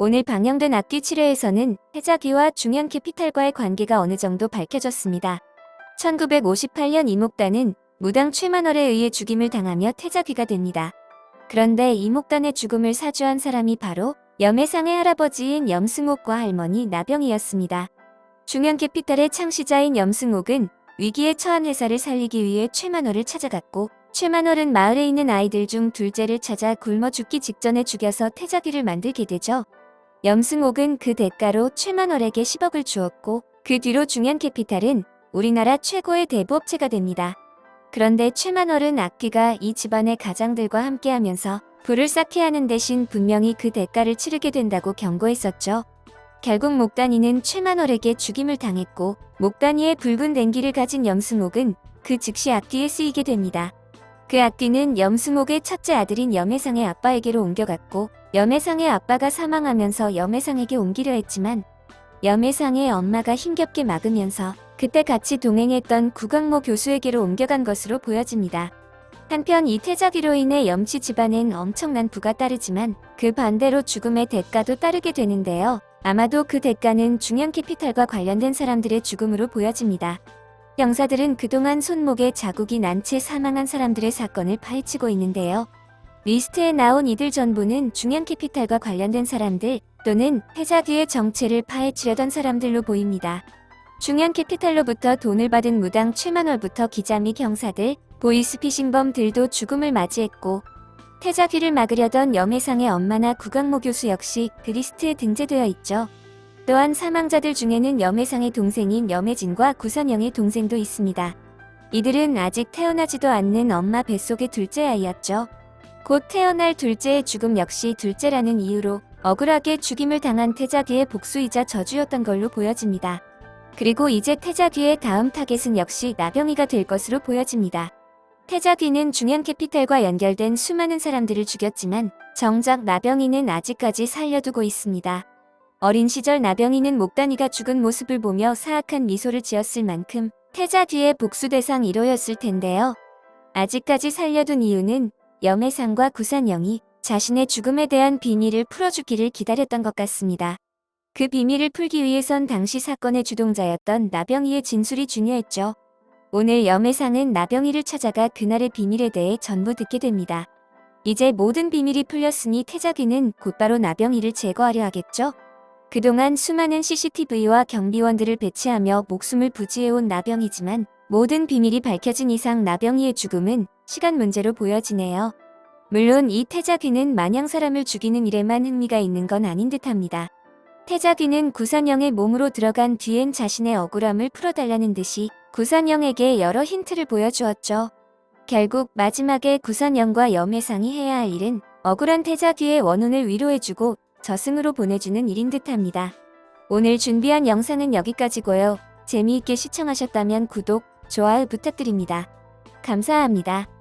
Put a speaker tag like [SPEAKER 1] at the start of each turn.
[SPEAKER 1] 오늘 방영된 악기 7회에서는 태자귀와 중현캐피탈과의 관계가 어느 정도 밝혀졌습니다. 1958년 이목단은 무당 최만월에 의해 죽임을 당하며 태자귀가 됩니다. 그런데 이목단의 죽음을 사주한 사람이 바로 염해상의 할아버지인 염승옥과 할머니 나병이었습니다. 중현캐피탈의 창시자인 염승옥은 위기에 처한 회사를 살리기 위해 최만월을 찾아갔고 최만월은 마을에 있는 아이들 중 둘째를 찾아 굶어 죽기 직전에 죽여서 태자귀를 만들게 되죠. 염승옥은 그 대가로 최만월에게 10억을 주었고 그 뒤로 중현 캐피탈은 우리나라 최고의 대부업체가 됩니다. 그런데 최만월은 악귀가 이 집안의 가장들과 함께하면서 불을 쌓게 하는 대신 분명히 그 대가를 치르게 된다고 경고했었죠. 결국 목단이는 최만월에게 죽임을 당했고 목단이의 붉은 댕기를 가진 염승옥은 그 즉시 악귀에 쓰이게 됩니다. 그 악귀는 염승옥의 첫째 아들인 염해상의 아빠에게로 옮겨갔고 염해상의 아빠가 사망하면서 염해상에게 옮기려 했지만 염해상의 엄마가 힘겹게 막으면서 그때 같이 동행했던 구광모 교수에게로 옮겨간 것으로 보여집니다. 한편 이 태자귀로 인해 염치 집안엔 엄청난 부가 따르지만 그 반대로 죽음의 대가도 따르게 되는데요. 아마도 그 대가는 중형 캐피탈과 관련된 사람들의 죽음으로 보여집니다. 형사들은 그동안 손목에 자국이 난 채 사망한 사람들의 사건을 파헤치고 있는데요. 리스트에 나온 이들 전부는 중형 캐피탈과 관련된 사람들 또는 태자귀의 정체를 파헤치려던 사람들로 보입니다. 중형 캐피탈로부터 돈을 받은 무당 최만월부터 기자 및 경사들, 보이스피싱범들도 죽음을 맞이했고 태자귀를 막으려던 염해상의 엄마나 구강모 교수 역시 그 리스트에 등재되어 있죠. 또한 사망자들 중에는 염해상의 동생인 염해진과 구선영의 동생도 있습니다. 이들은 아직 태어나지도 않는 엄마 뱃속의 둘째 아이였죠. 곧 태어날 둘째의 죽음 역시 둘째라는 이유로 억울하게 죽임을 당한 태자귀의 복수이자 저주였던 걸로 보여집니다. 그리고 이제 태자귀의 다음 타겟은 역시 나병이가 될 것으로 보여집니다. 태자귀는 중현 캐피탈과 연결된 수많은 사람들을 죽였지만 정작 나병이는 아직까지 살려두고 있습니다. 어린 시절 나병이는 목단이가 죽은 모습을 보며 사악한 미소를 지었을 만큼 태자귀의 복수 대상 1호였을 텐데요. 아직까지 살려둔 이유는 염해상과 구산영이 자신의 죽음에 대한 비밀을 풀어주기를 기다렸던 것 같습니다. 그 비밀을 풀기 위해선 당시 사건의 주동자였던 나병이의 진술이 중요했죠. 오늘 염해상은 나병이를 찾아가 그날의 비밀에 대해 전부 듣게 됩니다. 이제 모든 비밀이 풀렸으니 태자귀는 곧바로 나병이를 제거하려 하겠죠? 그동안 수많은 CCTV와 경비원들을 배치하며 목숨을 부지해온 나병이지만 모든 비밀이 밝혀진 이상 나병이의 죽음은 시간 문제로 보여지네요. 물론 이 태자귀는 마냥 사람을 죽이는 일에만 흥미가 있는 건 아닌 듯합니다. 태자귀는 구산영의 몸으로 들어간 뒤엔 자신의 억울함을 풀어달라는 듯이 구산영에게 여러 힌트를 보여주었죠. 결국 마지막에 구산영과 염해상이 해야 할 일은 억울한 태자귀의 원혼을 위로해주고 저승으로 보내주는 일인 듯합니다. 오늘 준비한 영상은 여기까지고요. 재미있게 시청하셨다면 구독, 좋아요 부탁드립니다. 감사합니다.